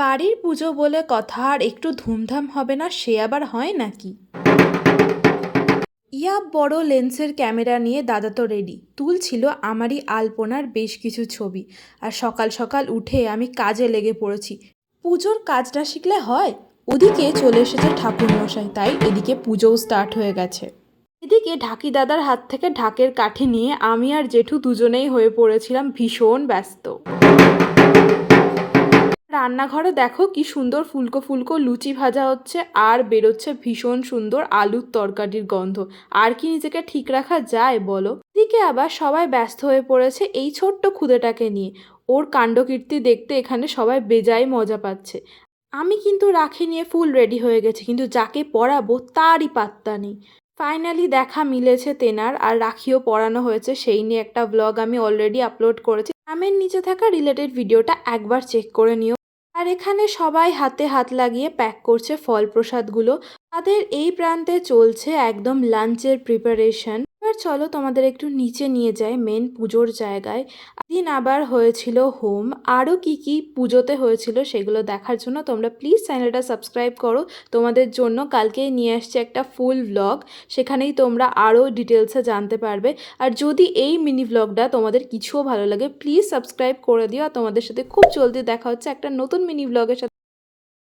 বাড়ির পুজো বলে কথা আর একটু ধুমধাম হবে না, সে আবার হয় নাকি? ইয়া বড় লেন্সের ক্যামেরা নিয়ে দাদা তো রেডি তুলছিল আমারই আলপনার বেশ কিছু ছবি। আর সকাল সকাল উঠে আমি কাজে লেগে পড়েছি। পুজোর কাজটা শিখলে হয়? ওদিকে চলে এসেছে ঠাকুর মশাই তাই এদিকে পুজোও স্টার্ট হয়ে গেছে। এদিকে ঢাকি দাদার হাত থেকে ঢাকের কাঠি নিয়ে আমি আর জেঠু দুজনেই হয়ে পড়েছিলাম ভীষণ ব্যস্ত। রান্নাঘরে দেখো কি সুন্দর ফুলকো ফুলকো লুচি ভাজা হচ্ছে, আর বেরোচ্ছে ভীষণ সুন্দর আলুর তরকারির গন্ধ। আর কি নিজেকে ঠিক রাখা যায় বলো? দিকে আবার সবাই ব্যস্ত হয়ে পড়েছে এই ছোট্ট খুদেটাকে নিয়ে। ওর কাণ্ডকীর্তি দেখতে এখানে সবাই বেজায় মজা পাচ্ছে। আমি কিন্তু রাখি নিয়ে ফুল রেডি হয়ে গেছি, কিন্তু যাকে পড়াবো তারই পাত্তা নেই। ফাইনালি দেখা মিলেছে তেনার, আর রাখিও পড়ানো হয়েছে সেই নিয়ে একটা ব্লগ আমি অলরেডি আপলোড করেছি। নামের নিচে থাকা রিলেটেড ভিডিওটা একবার চেক করে নিও। আর এখানে সবাই হাতে হাত লাগিয়ে প্যাক করছে ফল প্রসাদগুলো। তাদের এই প্রান্তে চলছে একদম লাঞ্চের প্রিপারেশন এবার চলো তোমাদের একটু নিচে নিয়ে যাই মেন পুজোর জায়গায়। দিন আবার হয়েছিল হোম। আরও কি কি পুজোতে হয়েছিল সেগুলো দেখার জন্য তোমরা প্লিজ চ্যানেলটা সাবস্ক্রাইব করো। তোমাদের জন্য কালকেই নিয়ে আসছে একটা ফুল ভ্লগ সেখানেই তোমরা আরও ডিটেলসে জানতে পারবে। আর যদি এই মিনি ভ্লগটা তোমাদের কিছুও ভালো লাগে প্লিজ সাবস্ক্রাইব করে দিও। আর তোমাদের সাথে খুব জলদি দেখা হচ্ছে একটা নতুন মিনি ভ্লগের সাথে।